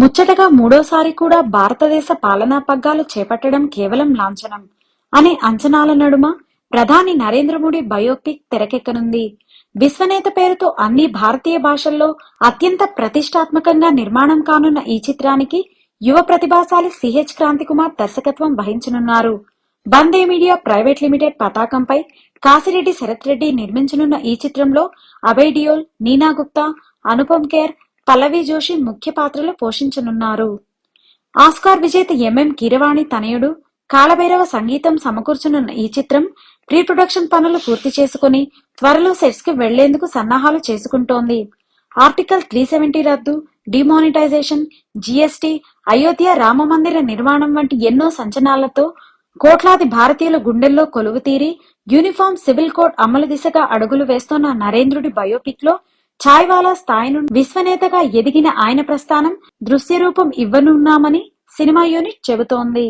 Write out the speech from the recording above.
ముచ్చటగా మూడోసారి కూడా భారతదేశ పాలనా పగ్గాలు చేపట్టడం కేవలం లాంఛనం అనే అంచనాల నడుమ ప్రధాని నరేంద్ర మోడీ బయోపిక్ తెరకెక్కనుంది. విశ్వనేత పేరుతో అన్ని భారతీయ భాషల్లో అత్యంత ప్రతిష్టాత్మకంగా నిర్మాణం కానున్న ఈ చిత్రానికి యువ ప్రతిభాశాలి సిహెచ్ క్రాంతి కుమార్ దర్శకత్వం వహించనున్నారు. బందే మీడియా ప్రైవేట్ లిమిటెడ్ పతాకంపై కాసిరెడ్డి శరత్ రెడ్డి నిర్మించనున్న ఈ చిత్రంలో అభయ్ డియోల్ నీనా గుప్తా అనుపమ్ ఖేర్ పల్లవి జోషి ముఖ్య పాత్రలు పోషించనున్నారు. ఆస్కార్ విజేత ఎంఎం కీరవాణి తనయుడు కాళభైరవ సంగీతం సమకూర్చనున్న ఈ చిత్రం ప్రీ ప్రొడక్షన్ పనులు పూర్తి చేసుకుని త్వరలో సెట్స్కి వెళ్ళేందుకు సన్నాహాలు చేసుకుంటోంది. ఆర్టికల్ త్రీ సెవెంటీ రద్దు డిమానిటైజేషన్ జీఎస్టీ అయోధ్య రామ మందిర నిర్మాణం వంటి ఎన్నో సంచలనాలతో కోట్లాది భారతీయుల గుండెల్లో కొలువు తీరి యూనిఫామ్ సివిల్ కోడ్ అమలు దిశగా అడుగులు వేస్తోన్న నరేంద్రుడి బయోపిక్లో ఛాయ్వాలా స్థాయి నుండి విశ్వనేతగా ఎదిగిన ఆయన ప్రస్థానం దృశ్య రూపం ఇవ్వనున్నామని సినిమా యూనిట్ చెబుతోంది.